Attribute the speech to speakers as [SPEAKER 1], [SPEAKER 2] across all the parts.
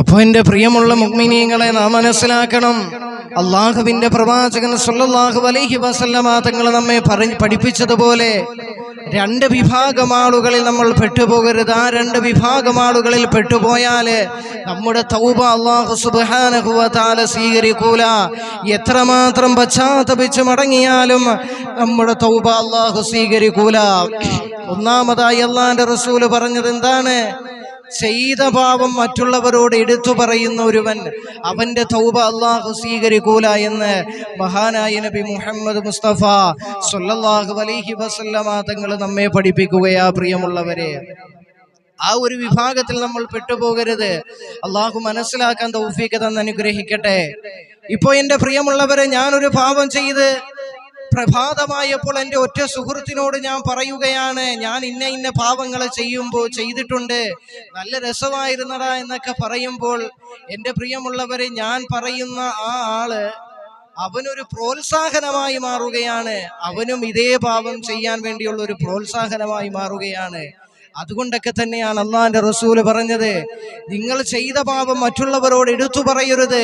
[SPEAKER 1] അപ്പൊ എന്റെ പ്രിയമുള്ള മുഗ്മിനീങ്ങളെ നാം മനസ്സിലാക്കണം. അള്ളാഹുവിന്റെ പ്രവാചകൻ സല്ലല്ലാഹു അലൈഹി വസല്ലമ തങ്ങൾ നമ്മെ പറഞ്ഞ് പഠിപ്പിച്ചതുപോലെ രണ്ട് വിഭാഗം ആളുകളിൽ നമ്മൾ പെട്ടുപോകരുത്. ആ രണ്ട് വിഭാഗം ആളുകളിൽ പെട്ടുപോയാൽ നമ്മുടെ തൗബ അള്ളാഹു തആല സ്വീകരിക്കൂല. എത്രമാത്രം പശ്ചാത്തപിച്ച് മടങ്ങിയാലും നമ്മുടെ തൗബ അള്ളാഹു സ്വീകരിക്കൂല. ഒന്നാമതായി അള്ളാന്റെ റസൂൽ പറഞ്ഞത് എന്താണ്? ചെയ്ത പാപം മറ്റുള്ളവരോട് എടുത്തു പറയുന്ന ഒരുവൻ അവന്റെ തൗബ അള്ളാഹു സ്വീകരിക്കൂല എന്ന് മഹാനായ നബി മുഹമ്മദ് മുസ്തഫ സൊല്ലാഹു അലൈഹി വസല്ലമ തങ്ങൾ നമ്മെ പഠിപ്പിക്കുകയാ പ്രിയമുള്ളവരെ. ആ ഒരു വിഭാഗത്തിൽ നമ്മൾ പെട്ടുപോകരുത്. അള്ളാഹു മനസ്സിലാക്കാൻ തന്ന് അനുഗ്രഹിക്കട്ടെ. ഇപ്പോ എന്റെ പ്രിയമുള്ളവരെ ഞാനൊരു പാപം ചെയ്ത് പ്രഭാതമായപ്പോൾ എന്റെ ഒറ്റ സുഹൃത്തിനോട് ഞാൻ പറയുകയാണ് ഞാൻ ഇന്ന ഇന്ന പാവങ്ങൾ ചെയ്യുമ്പോൾ ചെയ്തിട്ടുണ്ട്. നല്ല രസമായിരുന്നടാ എന്നൊക്കെ പറയുമ്പോൾ എന്റെ പ്രിയമുള്ളവരെ ഞാൻ പറയുന്ന ആ ആൾ അവനൊരു പ്രോത്സാഹനമായി മാറുകയാണ്. അവനും ഇതേ പാവം ചെയ്യാൻ വേണ്ടിയുള്ള ഒരു പ്രോത്സാഹനമായി മാറുകയാണ്. അതുകൊണ്ടൊക്കെ തന്നെയാണ് അള്ളാന്റെ റസൂൽ പറഞ്ഞത്. നിങ്ങൾ ചെയ്ത പാപം മറ്റുള്ളവരോട് എടുത്തു പറയരുത്.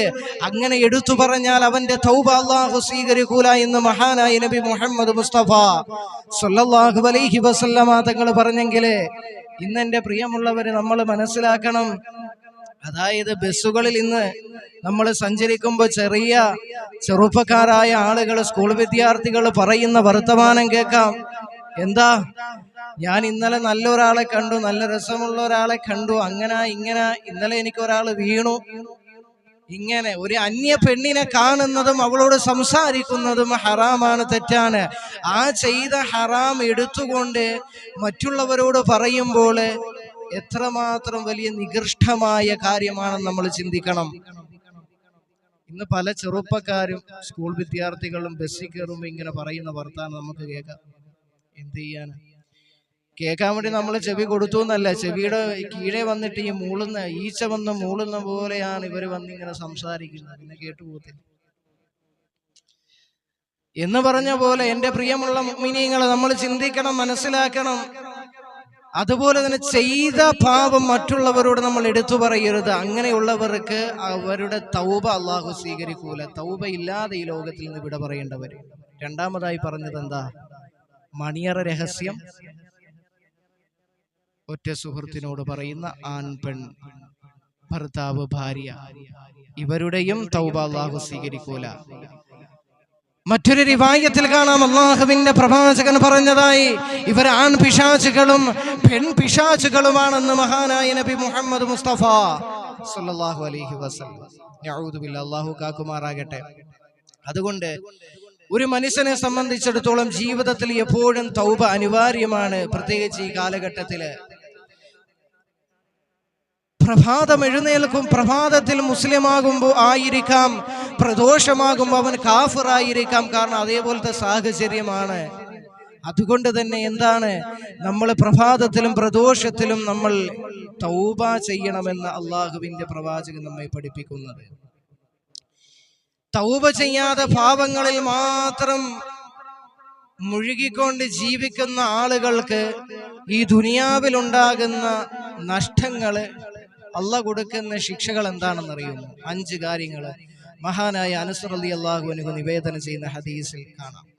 [SPEAKER 1] അങ്ങനെ എടുത്തു പറഞ്ഞാൽ അവന്റെ തൗബ അള്ളാഹു സ്വീകരിക്കൂല എന്ന് മഹാനായ നബി മുഹമ്മദ് മുസ്തഫ സല്ലല്ലാഹു അലൈഹി വസല്ലമ തങ്ങൾ പറഞ്ഞെങ്കിൽ ഇന്നെന്റെ പ്രിയമുള്ളവര് നമ്മൾ മനസ്സിലാക്കണം. അതായത് ബസ്സുകളിൽ ഇന്ന് നമ്മൾ സഞ്ചരിക്കുമ്പോൾ ചെറിയ ചെറുപ്പക്കാരായ ആളുകൾ സ്കൂൾ വിദ്യാർത്ഥികൾ പറയുന്ന വർത്തമാനം കേൾക്കാം. എന്താ? ഞാൻ ഇന്നലെ നല്ല ഒരാളെ കണ്ടു നല്ല രസമുള്ള ഒരാളെ കണ്ടു അങ്ങനെ ഇങ്ങനെ ഇന്നലെ എനിക്ക് ഒരാൾ വീണു. ഇങ്ങനെ ഒരു അന്യ പെണ്ണിനെ കാണുന്നതും അവളോട് സംസാരിക്കുന്നതും ഹറാമാണ് തെറ്റാണ്. ആ ചെയ്ത ഹറാം എടുത്തുകൊണ്ട് മറ്റുള്ളവരോട് പറയുമ്പോൾ എത്രമാത്രം വലിയ നികൃഷ്ടമായ കാര്യമാണെന്ന് നമ്മൾ ചിന്തിക്കണം. ഇന്ന് പല ചെറുപ്പക്കാരും സ്കൂൾ വിദ്യാർത്ഥികളും ബസ്സിൽ കയറുമ്പോൾ ഇങ്ങനെ പറയുന്ന വർത്താനം നമുക്ക് കേൾക്കാം. എന്ത് ചെയ്യാന്? കേൾക്കാൻ വേണ്ടി നമ്മൾ ചെവി കൊടുത്തു എന്നല്ല ചെവിയുടെ കീഴെ വന്നിട്ട് ഈ മൂളുന്ന ഈച്ച വന്ന് മൂളുന്ന പോലെയാണ് ഇവർ വന്നിങ്ങനെ സംസാരിക്കുന്നത്. പിന്നെ കേട്ടുപോകത്തില്ല എന്ന് പറഞ്ഞ പോലെ എന്റെ പ്രിയമുള്ള മിനിങ്ങളെ നമ്മൾ ചിന്തിക്കണം മനസ്സിലാക്കണം. അതുപോലെ തന്നെ ചെയ്ത പാപം മറ്റുള്ളവരോട് നമ്മൾ എടുത്തു പറയരുത്. അങ്ങനെയുള്ളവർക്ക് അവരുടെ തൗബ അള്ളാഹു സ്വീകരിക്കൂല. തൗബ ഇല്ലാതെ ഈ ലോകത്തിൽ നിന്ന് വിട പറയേണ്ടവർ രണ്ടാമതായി പറഞ്ഞത് എന്താ മണിയറ രഹസ്യം. ഒറ്റ സുഹൃത്തിനോട് പറയുന്ന ആൺ പെൺ ഭർത്താവ് ഭാര്യ. ഇവരുടെയും തൗബ അള്ളാഹു സ്വീകരിക്കൂല. മറ്റൊരു റിവായത്തിൽ കാണാം. അള്ളാഹുവിന്റെ പ്രവാചകൻ പറഞ്ഞതായി ഇവർ ആൺ പിശാചുകളും പെൺ പിശാചുകളുമാണെന്ന് മഹാനായ നബി മുഹമ്മദ് മുസ്തഫ സല്ലല്ലാഹു അലൈഹി വസല്ലം. അള്ളാഹു കാക്കുമാറാകട്ടെ. അതുകൊണ്ട് ഒരു മനുഷ്യനെ സംബന്ധിച്ചിടത്തോളം ജീവിതത്തിൽ എപ്പോഴും തൗബ അനിവാര്യമാണ്. പ്രത്യേകിച്ച് ഈ കാലഘട്ടത്തിൽ പ്രഭാതം എഴുന്നേൽക്കും പ്രഭാതത്തിൽ മുസ്ലിമാകുമ്പോൾ ആയിരിക്കാം പ്രദോഷമാകുമ്പോൾ അവൻ കാഫിറായിരിക്കാം. കാരണം അതേപോലത്തെ സാഹചര്യമാണ്. അതുകൊണ്ട് തന്നെ എന്താണ്? നമ്മൾ പ്രഭാതത്തിലും പ്രദോഷത്തിലും നമ്മൾ തൗബ ചെയ്യണമെന്ന് അള്ളാഹുവിന്റെ പ്രവാചകൻ നമ്മെ പഠിപ്പിക്കുന്നത്. തൗബ ചെയ്യാതെ പാവങ്ങളിൽ മാത്രം മുഴുകിക്കൊണ്ട് ജീവിക്കുന്ന ആളുകൾക്ക് ഈ ദുനിയാവിലുണ്ടാകുന്ന നഷ്ടങ്ങൾ അല്ല കൊടുക്കുന്ന ശിക്ഷകൾ എന്താണെന്നറിയുമോ? അഞ്ച് കാര്യങ്ങൾ മഹാനായ അനസർ അലി അള്ളാഹുവിനു നിവേദനം ചെയ്യുന്ന ഹദീസിൽ കാണാം.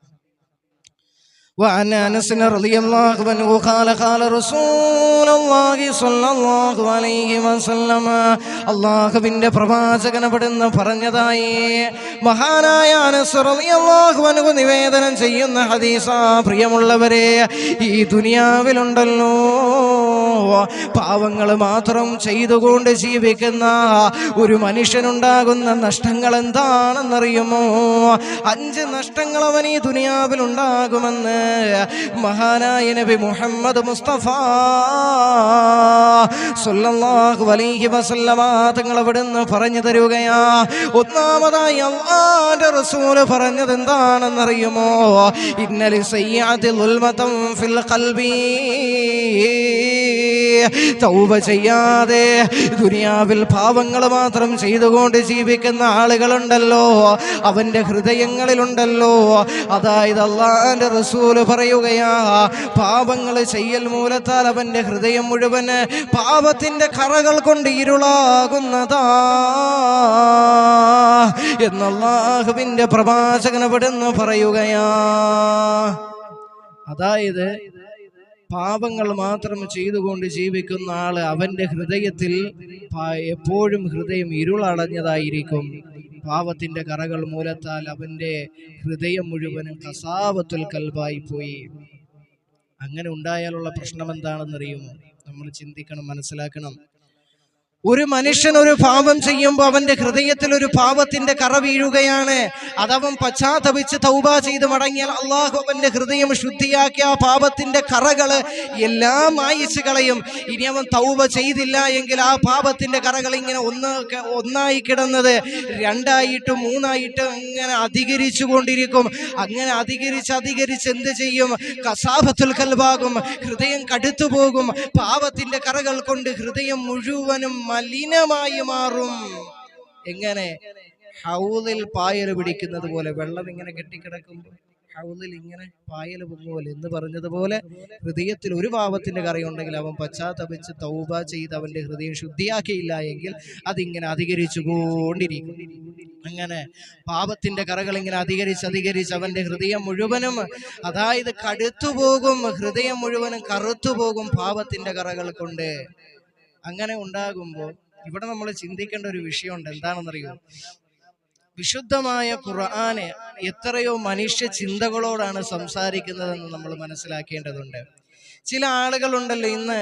[SPEAKER 1] وعن انس رضي الله عنه قال قال رسول الله صلى الله عليه وسلم അള്ളാഹുവിന്റെ പ്രവാചകൻ അവിടുന്ന് പറഞ്ഞതായി മഹാനായ അനസ് റളിയല്ലാഹു അൻഹു നിവേദനം ചെയ്യുന്ന ഹദീസ പ്രിയമുള്ളവരെ ഈ ദുനിയാവിലുണ്ടല്ലോ പാവങ്ങൾ മാത്രം ചെയ്തുകൊണ്ട് ജീവിക്കുന്ന ഒരു മനുഷ്യനുണ്ടാകുന്ന നഷ്ടങ്ങൾ എന്താണെന്നറിയുമോ അഞ്ച് നഷ്ടങ്ങൾ അവൻ ഈ ദുനിയാവിൽ ഉണ്ടാകുമെന്ന് മഹാനായ നബി മുഹമ്മദ് മുസ്തഫ സല്ലല്ലാഹു അലൈഹി വസല്ലമ തങ്ങൾ അവിടുന്ന് പറഞ്ഞു തരുകയാ. ഒന്നാമതായി അള്ളാന്റെ റസൂൽ പറഞ്ഞത് എന്താണെന്നറിയുമോ? ഇന്നലി ഉൽമതം ഫിൽ ഖൽബി. തൗബ ചെയ്യാതെ ദുനിയാവിൽ പാവങ്ങൾ മാത്രം ചെയ്തുകൊണ്ട് ജീവിക്കുന്ന ആളുകളുണ്ടല്ലോ. അവന്റെ ഹൃദയങ്ങളിലുണ്ടല്ലോ. അതായത് അള്ളാഹാന്റെ റസൂൽ പറയുകയാ പാപങ്ങൾ ചെയ്യൽ മൂലത്താൽ അവന്റെ ഹൃദയം മുഴുവൻ പാപത്തിന്റെ കറകൾ കൊണ്ട് ഇരുളാകുന്നതാ എന്നുള്ളാഹുവിന്റെ പ്രവാചകനപ്പെടുന്നു പറയുകയാ. അതായത് പാപങ്ങൾ മാത്രം ചെയ്തുകൊണ്ട് ജീവിക്കുന്ന ആൾ അവന്റെ ഹൃദയത്തിൽ എപ്പോഴും ഹൃദയം ഇരുളടഞ്ഞതായിരിക്കും. പാപത്തിന്റെ കറകൾ മൂലത്താൽ അവന്റെ ഹൃദയം മുഴുവനും കസാവത്തുൽ കൽബായി പോയി. അങ്ങനെ ഉണ്ടായാലുള്ള പ്രശ്നം എന്താണെന്നറിയുമോ? നമ്മൾ ചിന്തിക്കണം മനസ്സിലാക്കണം. ഒരു മനുഷ്യൻ ഒരു പാപം ചെയ്യുമ്പോൾ അവന്റെ ഹൃദയത്തിൽ ഒരു പാപത്തിന്റെ കറ വീഴുകയാണ്. അതവൻ പശ്ചാത്തപിച്ച് തൗബ ചെയ്ത് മടങ്ങിയാൽ അള്ളാഹു അവന്റെ ഹൃദയം ശുദ്ധിയാക്കി ആ പാപത്തിന്റെ കറകൾ എല്ലാം മായിച്ചു കളയും. ഇനി അവൻ തൗബ ചെയ്തില്ല എങ്കിൽ ആ പാപത്തിന്റെ കറകൾ ഇങ്ങനെ ഒന്ന് ഒന്നായി കിടന്നത് രണ്ടായിട്ടും മൂന്നായിട്ടും ഇങ്ങനെ അധികരിച്ചു കൊണ്ടിരിക്കും. അങ്ങനെ അധികരിച്ച് അധികരിച്ച് എന്ത് ചെയ്യും? കസാബത്തുൽ കൽവാകും ഹൃദയം കടുത്തു പോകും. പാപത്തിന്റെ കറകൾ കൊണ്ട് ഹൃദയം മുഴുവനും മലിനമായി മാറും. എങ്ങനെ? ഹൗലിൽ പായൽ പിടിക്കുന്നത് പോലെ. വെള്ളം ഇങ്ങനെ കെട്ടിക്കിടക്കുമ്പോൾ ഹൗലിൽ ഇങ്ങനെ പായൽ പൊങ്ങുപോലെ എന്ന് പറഞ്ഞതുപോലെ ഹൃദയത്തിൽ ഒരു പാപത്തിന്റെ കറയുണ്ടെങ്കിൽ അവൻ പശ്ചാത്തപിച്ച് തൗബ ചെയ്ത് അവന്റെ ഹൃദയം ശുദ്ധിയാക്കിയില്ല എങ്കിൽ അതിങ്ങനെ അധികരിച്ചു കൊണ്ടിരിക്കും അങ്ങനെ പാപത്തിന്റെ കറകൾ ഇങ്ങനെ അധികരിച്ച് അധികരിച്ച് അവന്റെ ഹൃദയം മുഴുവനും അതായത് കടുത്തുപോകും. ഹൃദയം മുഴുവനും കറുത്തു പോകും പാപത്തിന്റെ കറകൾ കൊണ്ട്. അങ്ങനെ ഉണ്ടാകുമ്പോൾ ഇവിടെ നമ്മൾ ചിന്തിക്കേണ്ട ഒരു വിഷയമുണ്ട്. എന്താണെന്നറിയോ? വിശുദ്ധമായ ഖുർആാനെ എത്രയോ മനുഷ്യ ചിന്തകളോടാണ് സംസാരിക്കുന്നതെന്ന് നമ്മൾ മനസ്സിലാക്കേണ്ടതുണ്ട്. ചില ആളുകളുണ്ടല്ലോ ഇന്ന്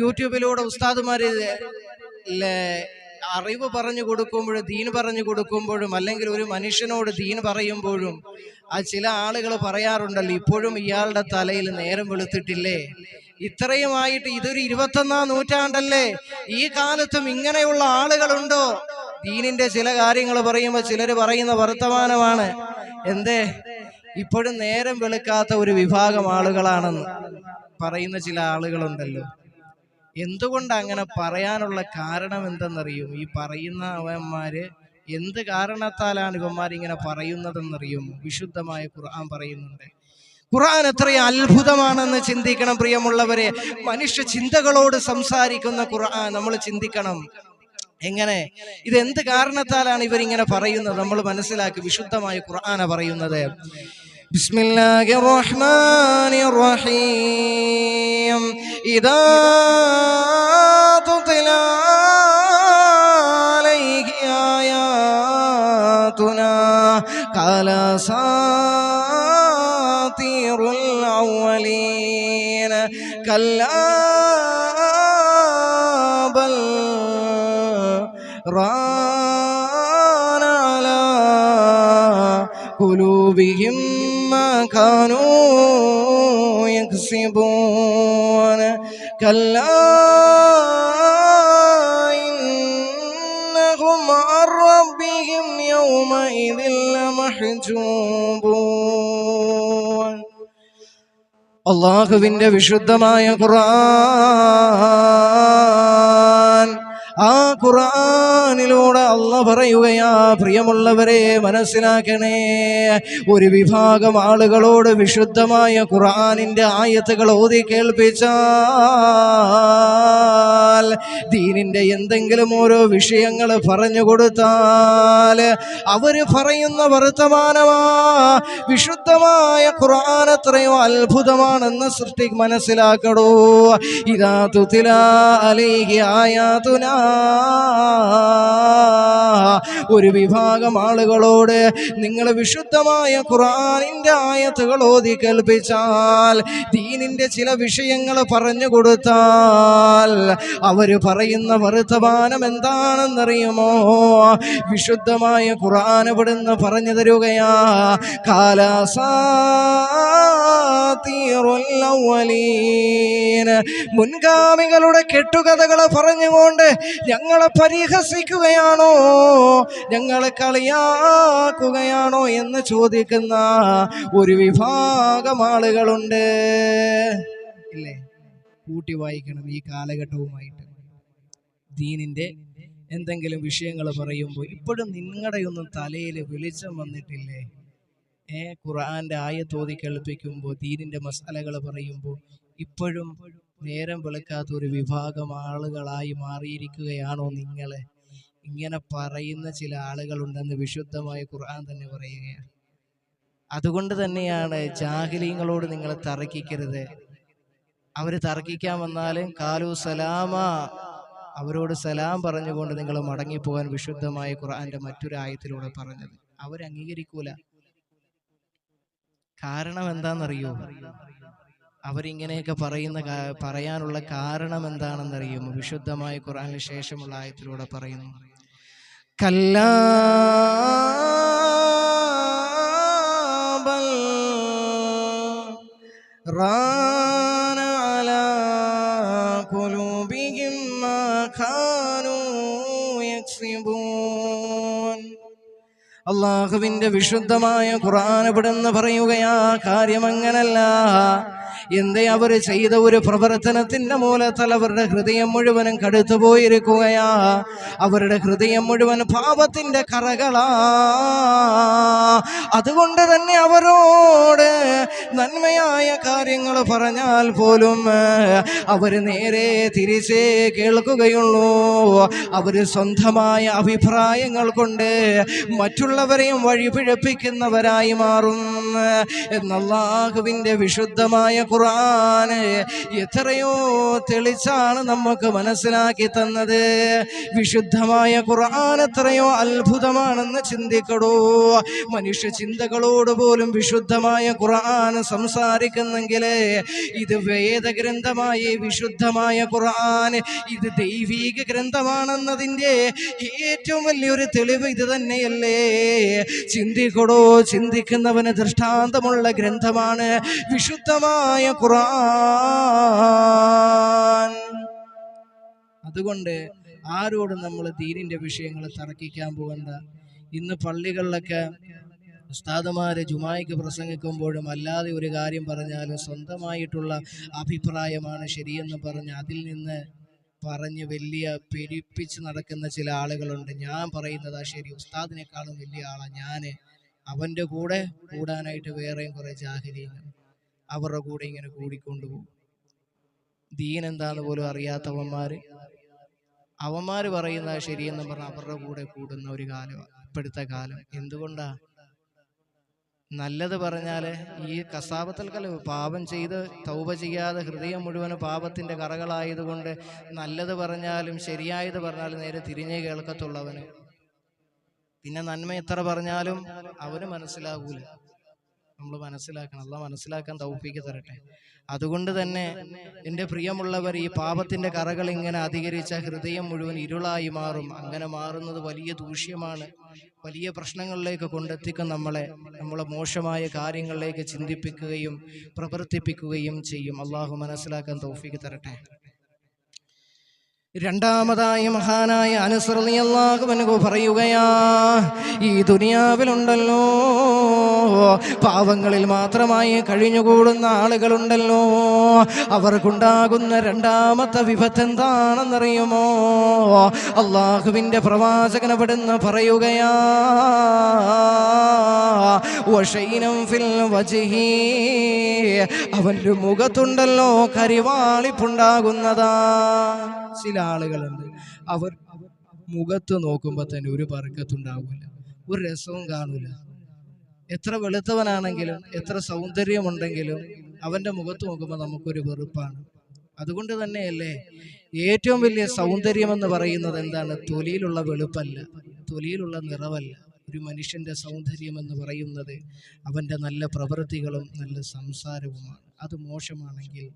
[SPEAKER 1] യൂട്യൂബിലൂടെ ഉസ്താദുമാര് അറിവ് പറഞ്ഞു കൊടുക്കുമ്പോഴും ദീൻ പറഞ്ഞു കൊടുക്കുമ്പോഴും അല്ലെങ്കിൽ ഒരു മനുഷ്യനോട് ദീൻ പറയുമ്പോഴും ആ ചില ആളുകൾ പറയാറുണ്ടല്ലോ ഇപ്പോഴും ഇയാളുടെ തലയിൽ നേരം വെളുത്തിട്ടില്ലേ? ഇത്രയുമായിട്ട് ഇതൊരു ഇരുപത്തൊന്നാം നൂറ്റാണ്ടല്ലേ? ഈ കാലത്തും ഇങ്ങനെയുള്ള ആളുകളുണ്ടോ? ദീനിന്റെ ചില കാര്യങ്ങൾ പറയുമ്പോൾ ചിലർ പറയുന്ന വർത്തമാനമാണ് എന്തേ? ഇപ്പോഴും നേരം വെളുക്കാത്ത ഒരു വിഭാഗം ആളുകളാണെന്ന് പറയുന്ന ചില ആളുകളുണ്ടല്ലോ. എന്തുകൊണ്ട് അങ്ങനെ പറയാനുള്ള കാരണം എന്തെന്നറിയും? ഈ പറയുന്ന അവന്മാര് എന്ത് കാരണത്താലാണ് ഇവന്മാർ ഇങ്ങനെ പറയുന്നതെന്നറിയുമോ വിശുദ്ധമായ ഖുർആൻ പറയുന്നുണ്ട്. ഖുർആൻ എത്ര അത്ഭുതമാണെന്ന് ചിന്തിക്കണം പ്രിയമുള്ളവരെ. മനുഷ്യ ചിന്തകളോട് സംസാരിക്കുന്ന ഖുർആൻ നമ്മൾ ചിന്തിക്കണം. എങ്ങനെ? ഇത് എന്ത് കാരണത്താലാണ് ഇവരിങ്ങനെ പറയുന്നത്? നമ്മൾ മനസ്സിലാക്കി വിശുദ്ധമായി ഖുർആന പറയുന്നത്. ബിസ്മില്ലാഹിർ റഹ്മാനിർ റഹീം ഇദാ അലൈഹി كلا بل ران على قلوبهم ما كانوا يكسبون. كلا إنهم عن ربهم يومئذ لمحجوبون. അള്ളാഹുവിന്റെ വിശുദ്ധമായ ഖുർആൻ. ആ ഖുറാനിലൂടെ അല്ല പറയുകയാ പ്രിയമുള്ളവരെ മനസ്സിലാക്കണേ ഒരു വിഭാഗം ആളുകളോട് വിശുദ്ധമായ ഖുർആനിന്റെ ആയത്തുകൾ ഓതി കേൾപ്പിച്ചാൽ ദീനിന്റെ എന്തെങ്കിലും ഓരോ വിഷയങ്ങൾ പറഞ്ഞു കൊടുത്താൽ അവർ പറയുന്ന വർത്തമാനമാ വിശുദ്ധമായ ഖുർആൻ അത്രയോ അത്ഭുതമാണെന്ന് സൃഷ്ടി മനസ്സിലാക്കടോ. ഇതാ തുതില അലേഹി ആയാതുനാ ഒരു വിഭാഗം ആളുകളോട് നിങ്ങൾ വിശുദ്ധമായ ഖുർആനിന്റെ ആയത്തുകൾ ഓതി കേൾപ്പിച്ചാൽ ദീനിന്റെ ചില വിഷയങ്ങൾ പറഞ്ഞു കൊടുത്താൽ അവർ പറയുന്ന വർത്തമാനം എന്താണെന്നറിയുമോ? വിശുദ്ധമായ ഖുർആൻ ഇവിടുന്ന് പറഞ്ഞു തരുകയാ. കാലാസാ മുൻഗാമികളുടെ കെട്ടുകഥകൾ പറഞ്ഞുകൊണ്ട് ഞങ്ങളെ പരിഹസിക്കുകയാണോ? ഞങ്ങളെ കളിയാക്കുകയാണോ എന്ന് ചോദിക്കുന്ന ഒരു വിഭാഗം ആളുകളുണ്ട്. ഇല്ലേ? കൂട്ടി വായിക്കണം ഈ കാലഘട്ടവുമായിട്ട്. ദീനിന്റെ എന്തെങ്കിലും വിഷയങ്ങൾ പറയുമ്പോൾ ഇപ്പോഴും നിങ്ങളുടെ ഒന്നും തലയിൽ വെളിച്ചം വന്നിട്ടില്ലേ? ഏ ഖുർആന്റെ ആയത്തോതി കേൾപ്പിക്കുമ്പോൾ ദീനിന്റെ മസാലകൾ പറയുമ്പോൾ ഇപ്പോഴും നേരം വെളുക്കാത്ത ഒരു വിഭാഗം ആളുകളായി മാറിയിരിക്കുകയാണോ നിങ്ങളെ? ഇങ്ങനെ പറയുന്ന ചില ആളുകളുണ്ടെന്ന് വിശുദ്ധമായ ഖുർആൻ തന്നെ പറയുകയാണ്. അതുകൊണ്ട് തന്നെയാണ് ജാഹിലീങ്ങളോട് നിങ്ങൾ തർക്കിക്കരുത്. അവർ തർക്കിക്കാൻ വന്നാലും കാലു സലാമ. അവരോട് സലാം പറഞ്ഞുകൊണ്ട് നിങ്ങൾ മടങ്ങിപ്പോകാൻ വിശുദ്ധമായ ഖുർആന്റെ മറ്റൊരു ആയത്തിലൂടെ പറഞ്ഞത്. അവർ അംഗീകരിക്കൂല കാരണം എന്താണെന്നറിയോ അവരിങ്ങനെയൊക്കെ പറയുന്ന പറയാനുള്ള കാരണം എന്താണെന്നറിയുമോ വിശുദ്ധമായ ഖുറാനിന് ശേഷമുള്ള ആയത്തിലൂടെ പറയുന്നു. കല്ലാ റാന അലാ മാ ഖാനൂ അള്ളാഹുവിന്റെ വിശുദ്ധമായ ഖുർആൻ ഇവിടുന്ന് പറയുകയാ കാര്യം അങ്ങനല്ല എന്തേ അവർ ചെയ്ത ഒരു പ്രവർത്തനത്തിന്റെ മൂലത്തിൽ അവരുടെ ഹൃദയം മുഴുവനും കടുത്തു പോയിരിക്കുകയാ. അവരുടെ ഹൃദയം മുഴുവൻ പാപത്തിന്റെ കറകളാ. അതുകൊണ്ട് തന്നെ അവരോട് നന്മയായ കാര്യങ്ങൾ പറഞ്ഞാൽ പോലും അവർ നേരെ തിരിച്ചേ കേൾക്കുകയുള്ളൂ. അവർ സ്വന്തമായ അഭിപ്രായങ്ങൾ കൊണ്ട് മറ്റുള്ളവരെയും വഴിപിഴപ്പിക്കുന്നവരായി മാറും. എന്നല്ലാഹുവിന്റെ വിശുദ്ധമായ ഖുർആൻ എത്രയോ തെളിച്ചാണ് നമുക്ക് മനസ്സിലാക്കി തന്നത്. വിശുദ്ധമായ ഖുർആൻ എത്രയോ അത്ഭുതമാണെന്ന് ചിന്തിക്കടോ. മനുഷ്യ ചിന്തകളോട് പോലും വിശുദ്ധമായ ഖുർആൻ സംസാരിക്കുന്നെങ്കിലേ ഇത് വേദഗ്രന്ഥമായ വിശുദ്ധമായ ഖുർആൻ ഇത് ദൈവീക ഗ്രന്ഥമാണെന്നതിന്റെ ഏറ്റവും വലിയൊരു തെളിവ് ഇത് തന്നെയല്ലേ. ചിന്തിക്കടോ ചിന്തിക്കുന്നവന് ദൃഷ്ടാന്തമുള്ള ഗ്രന്ഥമാണ് വിശുദ്ധമായ ഖുർആൻ. അതുകൊണ്ട് ആരോടും നമ്മൾ ദീനിന്റെ വിഷയങ്ങൾ തർക്കിക്കാൻ പോകണ്ട. ഇന്ന് പള്ളികളിലൊക്കെ ഉസ്താദുമാര് ജുമായിക്ക് പ്രസംഗിക്കുമ്പോഴും അല്ലാതെ ഒരു കാര്യം പറഞ്ഞാലും സ്വന്തമായിട്ടുള്ള അഭിപ്രായമാണ് ശരിയെന്ന് പറഞ്ഞ് അതിൽ നിന്ന് പറഞ്ഞ് വലിയ പെരുപ്പിച്ച് നടക്കുന്ന ചില ആളുകളുണ്ട്. ഞാൻ പറയുന്നത് ആ ശരി. ഉസ്താദിനേക്കാളും വലിയ ആളാണ് ഞാൻ അവന്റെ കൂടെ കൂടാനായിട്ട് വേറെയും കുറേ ജാഹിരീങ്ങൾ അവരുടെ കൂടെ ഇങ്ങനെ കൂടിക്കൊണ്ടുപോകും ദീൻ എന്താന്ന് പോലും അറിയാത്തവന്മാര്. അവന്മാര് പറയുന്ന ശരിയെന്ന് പറഞ്ഞ് അവരുടെ കൂടെ കൂടുന്ന ഒരു കാലമാണ് ഇപ്പോഴത്തെ കാലം. എന്തുകൊണ്ടാ? നല്ലത് പറഞ്ഞാൽ ഈ കസാബത്തൽക്കൽ പാപം ചെയ്ത് തൗപ ചെയ്യാതെ ഹൃദയം മുഴുവൻ പാപത്തിന്റെ കറകളായതുകൊണ്ട് നല്ലത് പറഞ്ഞാലും ശരിയായത് പറഞ്ഞാലും നേരെ തിരിഞ്ഞേ കേൾക്കത്തുള്ളവന്. പിന്നെ നന്മ എത്ര പറഞ്ഞാലും അവന് മനസ്സിലാകൂല നമ്മൾ മനസ്സിലാക്കണം. അല്ല മനസ്സിലാക്കാൻ തൗഫീക്ക് തരട്ടെ. അതുകൊണ്ട് തന്നെ എന്റെ പ്രിയമുള്ളവർ ഈ പാപത്തിന്റെ കറകൾ ഇങ്ങനെ അധികരിച്ച ഹൃദയം മുഴുവൻ ഇരുളായി മാറും. അങ്ങനെ മാറുന്നത് വലിയ ദൂഷ്യമാണ്. വലിയ പ്രശ്നങ്ങളിലേക്ക് കൊണ്ടെത്തിക്കും നമ്മളെ. നമ്മളെ മോശമായ കാര്യങ്ങളിലേക്ക് ചിന്തിപ്പിക്കുകയും പ്രവർത്തിപ്പിക്കുകയും ചെയ്യും. അള്ളാഹു മനസ്സിലാക്കാൻ തൗഫീക്ക് തരട്ടെ. രണ്ടാമതായി മഹാനായ അനുസൃതിയല്ലാഹുവനു പറയുകയാ ഈ ദുനിയാവിലുണ്ടല്ലോ പാവങ്ങളിൽ മാത്രമായി കഴിഞ്ഞുകൂടുന്ന ആളുകളുണ്ടല്ലോ അവർക്കുണ്ടാകുന്ന രണ്ടാമത്തെ വിപത്ത് എന്താണെന്നറിയുമോ? അള്ളാഹുവിന്റെ പ്രവാചകൻ അവിടുന്ന് പറയുകയാ ഫിൽ വജിഹി അവന്റെ മുഖത്തുണ്ടല്ലോ കരിവാളിപ്പുണ്ടാകുന്നതാ. ചില ആളുകളുണ്ട്. അവർ മുഖത്ത് നോക്കുമ്പോൾ തന്നെ ഒരു പറക്കത്തുണ്ടാവില്ല. ഒരു രസവും കാണില്ല എത്ര വെളുത്തവനാണെങ്കിലും എത്ര സൗന്ദര്യമുണ്ടെങ്കിലും അവന്റെ മുഖത്ത് നോക്കുമ്പോൾ നമുക്കൊരു വെറുപ്പാണ്. അതുകൊണ്ട് തന്നെയല്ലേ ഏറ്റവും വലിയ സൗന്ദര്യം എന്ന് പറയുന്നത് എന്താണ്? തൊലിയിലുള്ള വെളുപ്പല്ല. തൊലിയിലുള്ള നിറവല്ല. ഒരു മനുഷ്യന്റെ സൗന്ദര്യം എന്ന് പറയുന്നത് അവന്റെ നല്ല പ്രവൃത്തികളും നല്ല സംസാരവുമാണ്. അത് മോശമാണെങ്കിൽ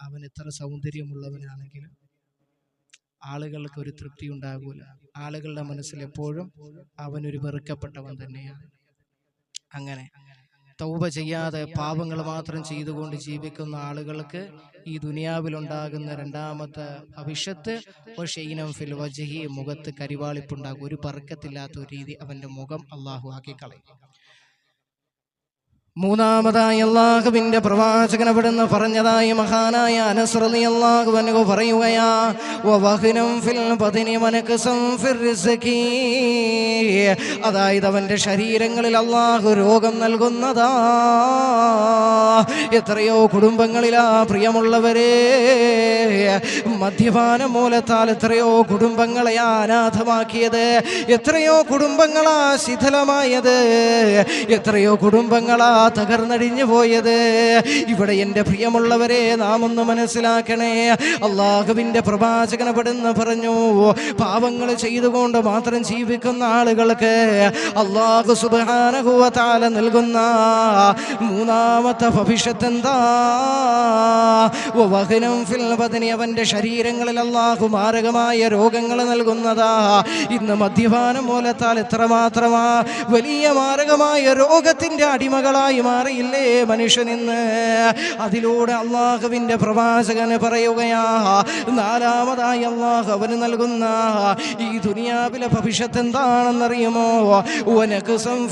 [SPEAKER 1] അവൻ എത്ര സൗന്ദര്യമുള്ളവനാണെങ്കിലും ആളുകൾക്ക് ഒരു തൃപ്തി ഉണ്ടാകൂല. ആളുകളുടെ മനസ്സിൽ എപ്പോഴും അവനൊരു വെറുക്കപ്പെട്ടവൻ തന്നെയാണ്. അങ്ങനെ തൗബ ചെയ്യാതെ പാപങ്ങൾ മാത്രം ചെയ്തുകൊണ്ട് ജീവിക്കുന്ന ആളുകൾക്ക് ഈ ദുനിയാവിലുണ്ടാകുന്ന രണ്ടാമത്തെ ഭവിഷ്യത്ത് ഷെയ്നം ഫിൽ വജഹി മുഖത്ത് കരിവാളിപ്പുണ്ടാകും. ഒരു പറക്കത്തില്ലാത്ത ഒരു രീതി അവന്റെ മുഖം അള്ളാഹു ആക്കി കളയും മൂന്നാമതായി അള്ളാഹുവിന്റെ പ്രവാചകൻ അവിടുന്ന് പറഞ്ഞതായി മഹാനായ അനസ്രതി അള്ളാഹുവനു പറയുകയാ. അതായത് അവന്റെ ശരീരങ്ങളിൽ അള്ളാഹു രോഗം നൽകുന്നതാ എത്രയോ കുടുംബങ്ങളിലാ പ്രിയമുള്ളവരെ മദ്യപാനം മൂലത്താൽ എത്രയോ കുടുംബങ്ങളെ അനാഥമാക്കിയത് എത്രയോ കുടുംബങ്ങളാ ശിഥിലമായത് എത്രയോ കുടുംബങ്ങളാ തകർന്നടിഞ്ഞു പോയത്. ഇവിടെ എന്റെ പ്രിയമുള്ളവരെ നാം ഒന്ന് മനസ്സിലാക്കണേ. അള്ളാഹുവിന്റെ പ്രവാചകന പെടുന്ന് പറഞ്ഞു പാവങ്ങൾ ചെയ്തുകൊണ്ട് മാത്രം ജീവിക്കുന്ന ആളുകൾക്ക് അള്ളാഹു സുബാനഹുവത്താല നൽകുന്ന മൂന്നാമത്തെ ഭവിഷ്യത്ത് എന്താ ഫിൽ അവന്റെ ശരീരങ്ങളിൽ അള്ളാഹു മാരകമായ രോഗങ്ങൾ നൽകുന്നതാ. ഇന്ന് മദ്യപാനം മൂലത്താൽ എത്രമാത്രമാ വലിയ മാരകമായ രോഗത്തിന്റെ അടിമകളായി മാറിയില്ലേ മനുഷ്യൻ ഇന്ന് അതിലൂടെ അള്ളാഹുവിന്റെ പ്രവാചകന് പറയുകയാ നാലാമതായി അള്ളാഹു അവന് നൽകുന്ന ഈ ദുനിയാവിലെ ഭവിഷ്യത്ത് എന്താണെന്നറിയുമോ? വനക്സം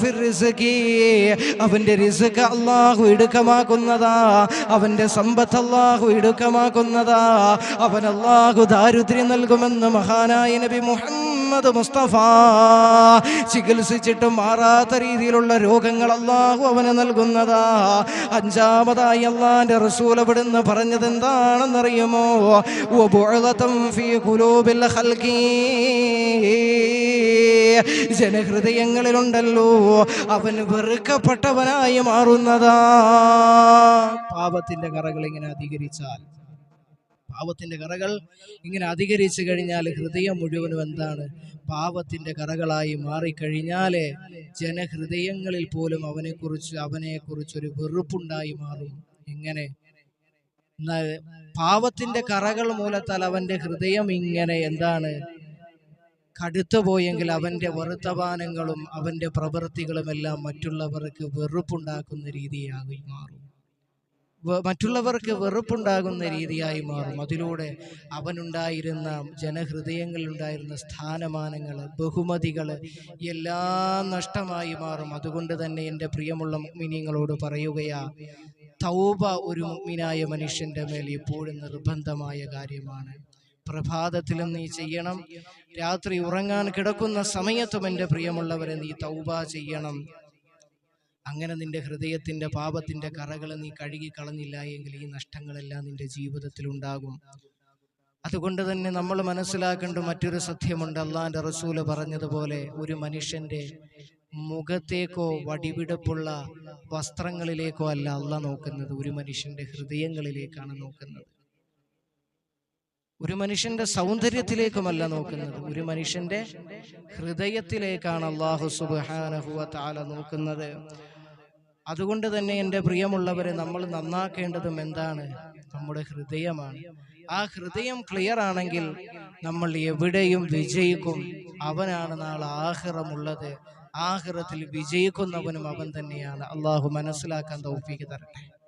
[SPEAKER 1] അവന്റെ റിസുക്ക് അള്ളാഹു ഇടുക്കമാക്കുന്നതാ. അവന്റെ സമ്പത്ത് അള്ളാഹു ഇടുക്കമാക്കുന്നതാ. അവൻ അള്ളാഹു ദാരിദ്ര്യം നൽകുമെന്ന് മഹാനായ നബി മുഹമ്മദ് മുസ്തഫ. ചികിത്സിച്ചിട്ടും മാറാത്ത രീതിയിലുള്ള രോഗങ്ങൾ അള്ളാഹു അവന് നൽകുന്നതാ. അഞ്ചാമതായി അള്ളാന്റെ റസൂൽ അവിടുന്ന് പറഞ്ഞത് എന്താണെന്നറിയുമോ. ജനഹൃദയങ്ങളിലുണ്ടല്ലോ. അവൻ വെറുക്കപ്പെട്ടവനായി മാറുന്നതാ. പാപത്തിന്റെ കറകൾ ഇങ്ങനെ അധികരിച്ചാൽ പാവത്തിന്റെ കറകൾ ഇങ്ങനെ അധികരിച്ചു കഴിഞ്ഞാൽ ഹൃദയം മുഴുവനും എന്താണ്? പാവത്തിന്റെ കറകളായി മാറിക്കഴിഞ്ഞാൽ ജനഹൃദയങ്ങളിൽ പോലും അവനെക്കുറിച്ച് അവനെക്കുറിച്ച് ഒരു വെറുപ്പുണ്ടായി മാറും. ഇങ്ങനെ പാവത്തിന്റെ കറകൾ മൂലത്താൽ അവന്റെ ഹൃദയം ഇങ്ങനെ എന്താണ്? കടുത്തു പോയെങ്കിൽ അവന്റെ വർത്തമാനങ്ങളും പ്രവൃത്തികളും എല്ലാം മറ്റുള്ളവർക്ക് വെറുപ്പുണ്ടാക്കുന്ന രീതിയായി മാറും. മറ്റുള്ളവർക്ക് വെറുപ്പുണ്ടാകുന്ന രീതിയായി മാറും. അതിലൂടെ അവനുണ്ടായിരുന്ന ജനഹൃദയങ്ങളിലുണ്ടായിരുന്ന സ്ഥാനമാനങ്ങൾ ബഹുമതികൾ എല്ലാം നഷ്ടമായി മാറും. അതുകൊണ്ട് തന്നെ എന്റെ പ്രിയമുള്ള മിനിങ്ങളോട് പറയുകയാ തൗബ ഒരു മുഗ്മിനായ മനുഷ്യന്റെ മേൽ എപ്പോഴും നിർബന്ധമായ കാര്യമാണ്. പ്രഭാതത്തിലും നീ ചെയ്യണം. രാത്രി ഉറങ്ങാൻ കിടക്കുന്ന സമയത്തും എന്റെ പ്രിയമുള്ളവരെ നീ തൗബ ചെയ്യണം. അങ്ങനെ നിന്റെ ഹൃദയത്തിന്റെ പാപത്തിന്റെ കറകൾ നീ കഴുകി കളഞ്ഞില്ല എങ്കിൽ ഈ നഷ്ടങ്ങളെല്ലാം നിന്റെ ജീവിതത്തിൽ ഉണ്ടാകും. അതുകൊണ്ട് തന്നെ നമ്മൾ മനസ്സിലാക്കേണ്ട മറ്റൊരു സത്യമുണ്ട്. അള്ളാന്റെ റസൂൽ പറഞ്ഞതുപോലെ ഒരു മനുഷ്യന്റെ മുഖത്തേക്കോ വടിവിടപ്പുള്ള വസ്ത്രങ്ങളിലേക്കോ അല്ല അല്ല നോക്കുന്നത്. ഒരു മനുഷ്യന്റെ ഹൃദയങ്ങളിലേക്കാണ് നോക്കുന്നത്. ഒരു മനുഷ്യന്റെ സൗന്ദര്യത്തിലേക്കുമല്ല നോക്കുന്നത്. ഒരു മനുഷ്യന്റെ ഹൃദയത്തിലേക്കാണ് അള്ളാഹു സുബാനഹുവ നോക്കുന്നത്. അതുകൊണ്ട് തന്നെ എന്റെ പ്രിയമുള്ളവരെ നമ്മൾ നന്നാക്കേണ്ടതും എന്താണ്? നമ്മുടെ ഹൃദയമാണ്. ആ ഹൃദയം ക്ലിയർ ആണെങ്കിൽ നമ്മൾ എവിടെയും വിജയിക്കും. അവനാണ് നാളെ ആഹ്റമുള്ളത്. ആഹ്റത്തിൽ വിജയിക്കുന്നവനും അവൻ തന്നെയാണ്. അള്ളാഹു മനസ്സിലാക്കാൻ തൗഫീക്ക് തരട്ടെ.